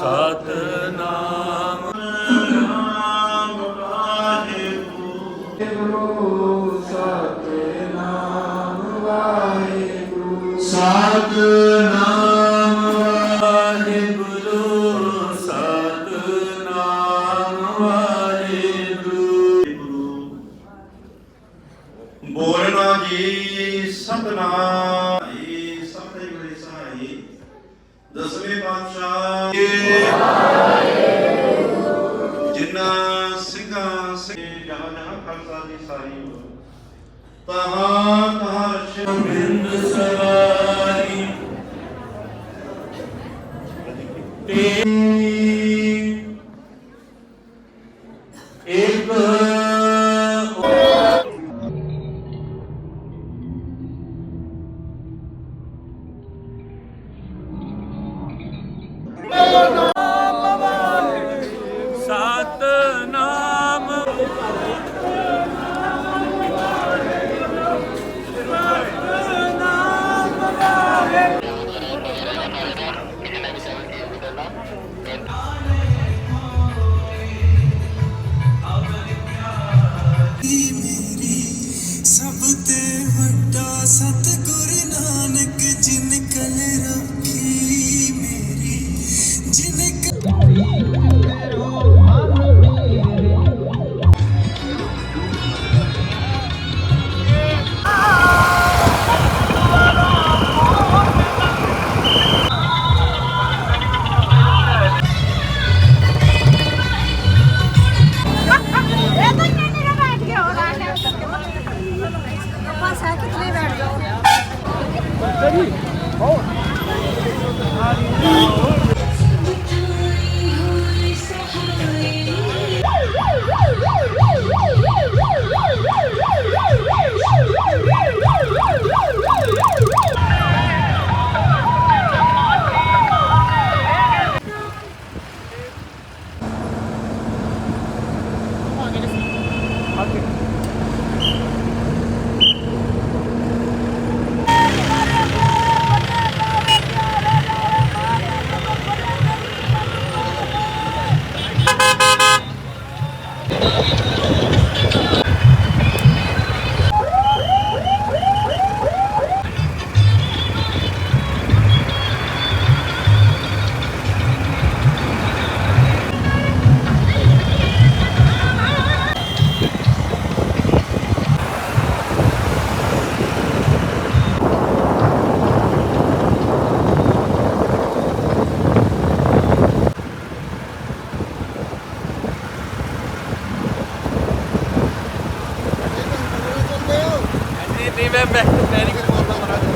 ਸਤਨਾਮ। ਨਾਮ ਵਾਹਿਗੁਰੂ ਗੁਰੂ ਸਤਨਾਮ ਵਾਹਿਗੁਰੂ। ਸਤਨਾਮ ਵਾਹਿਗੁਰੂ ਸਤਨਾਮ ਵਾਹਿਗੁਰੂ। ਬੋਲਣਾ ਜੀ ਸਤਨਾਮ। ਸਤਿਗੁਰੇ ਸਾਈ ਦਸਵੇਂ ਪਾਤਸ਼ਾਹ ਜਿਨ੍ਹਾਂ ਸਿੰਘਾਂ ਸਿੰਘ ਜਹਾਂ ਜਹਾਂ ਖਾਲਸਾ ਦੀ ਸਾਰੀ ਤਹਾਂ ਤਹਾਂ ਰਛ। ਬਿੰਦ ਸਵਾਰੀ। ਤੇ ਇੱਕ Amen. โอ้ Beklediğim en beklenmeyen gün.